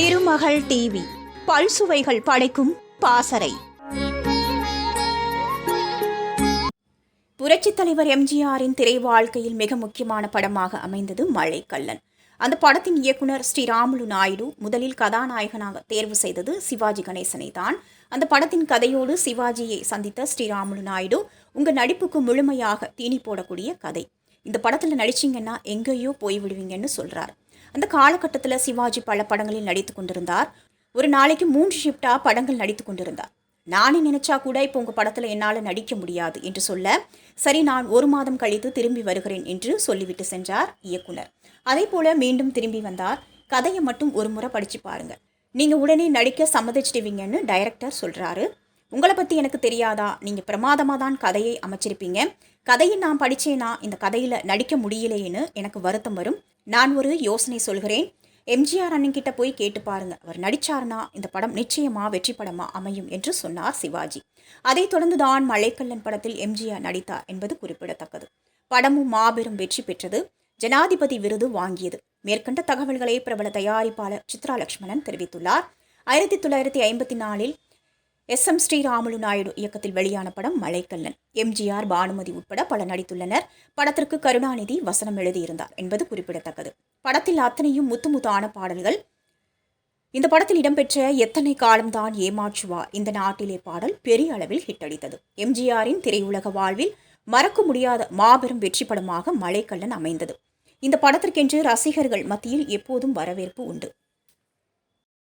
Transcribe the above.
திருமகள் TV. பல்சுவைகள் படைக்கும் பாசறை. புரட்சித் தலைவர் எம்ஜிஆரின் திரை வாழ்க்கையில் மிக முக்கியமான படமாக அமைந்தது மழைக்கல்லன். அந்த படத்தின் இயக்குனர் ஸ்ரீராமுலு நாயுடு முதலில் கதாநாயகனாக தேர்வு செய்தது சிவாஜி கணேசனை தான். அந்த படத்தின் கதையோடு சிவாஜியை சந்தித்த ஸ்ரீராமுலு நாயுடு உங்கள் நடிப்புக்கு முழுமையாக தீனி போடக்கூடிய கதை. இந்த படத்தில் நடிச்சிங்கன்னா எங்கேயோ போய் விடுவீங்கன்னு அந்த காலகட்டத்தில் சிவாஜி பல படங்களில் நடித்து கொண்டிருந்தார். ஒரு நாளைக்கு மூன்று ஷிஃப்டாக படங்கள் நடித்து கொண்டிருந்தார். நானே நினைச்சா கூட இப்போ உங்கள் படத்தில் என்னால் நடிக்க முடியாது என்று சொல்ல சரி நான் ஒரு மாதம் கழித்து திரும்பி வருகிறேன் என்று சொல்லிவிட்டு சென்றார் இயக்குனர். அதே போல மீண்டும் திரும்பி வந்தார். கதையை மட்டும் ஒரு முறை படித்து பாருங்கள் நீங்கள் உடனே நடிக்க சம்மதிச்சிடுவீங்கன்னு டைரக்டர் சொல்கிறாரு உங்களை பற்றி எனக்கு தெரியாதா? நீங்கள் பிரமாதமாக தான் கதையை அமைச்சிருப்பீங்க. கதையை நான் படித்தேனா இந்த கதையில் நடிக்க முடியலையேன்னு எனக்கு வருத்தம் வரும். நான் ஒரு யோசனை சொல்கிறேன். எம்ஜிஆர் அண்ணன்கிட்ட போய் கேட்டு பாருங்க. அவர் நடிச்சார்னா இந்த படம் நிச்சயமா வெற்றி படமா அமையும் என்று சொன்னார் சிவாஜி. அதைத் தொடர்ந்து தான் மலைக்கல்லன் படத்தில் எம்ஜிஆர் நடித்தார் என்பது குறிப்பிடத்தக்கது. படமும் மாபெரும் வெற்றி பெற்றது. ஜனாதிபதி விருது வாங்கியது. மேற்கண்ட தகவல்களை பிரபல தயாரிப்பாளர் சித்ரா லட்சுமணன் தெரிவித்துள்ளார். ஆயிரத்தி தொள்ளாயிரத்தி ஐம்பத்தி நாலில் எஸ் எம் ஸ்ரீராமுலு நாயுடு இயக்கத்தில் வெளியான படம் மலைக்கல்லன். எம்ஜிஆர் பானுமதி உட்பட பல நடித்துள்ளனர். படத்திற்கு கருணாநிதி வசனம் எழுதியிருந்தார் என்பது குறிப்பிடத்தக்கது. படத்தில் அத்தனையும் முத்து முத்தான பாடல்கள். இந்த படத்தில் இடம்பெற்ற எத்தனை காலம்தான் ஏமாற்றுவா? இந்த நாட்டிலே பாடல் பெரிய அளவில் ஹிட் அடித்தது. எம்ஜிஆரின் திரையுலக வாழ்வில் மறக்க முடியாத மாபெரும் வெற்றி படமாக மலைக்கல்லன் அமைந்தது. இந்த படத்திற்கென்று ரசிகர்கள் மத்தியில் எப்போதும் வரவேற்பு உண்டு.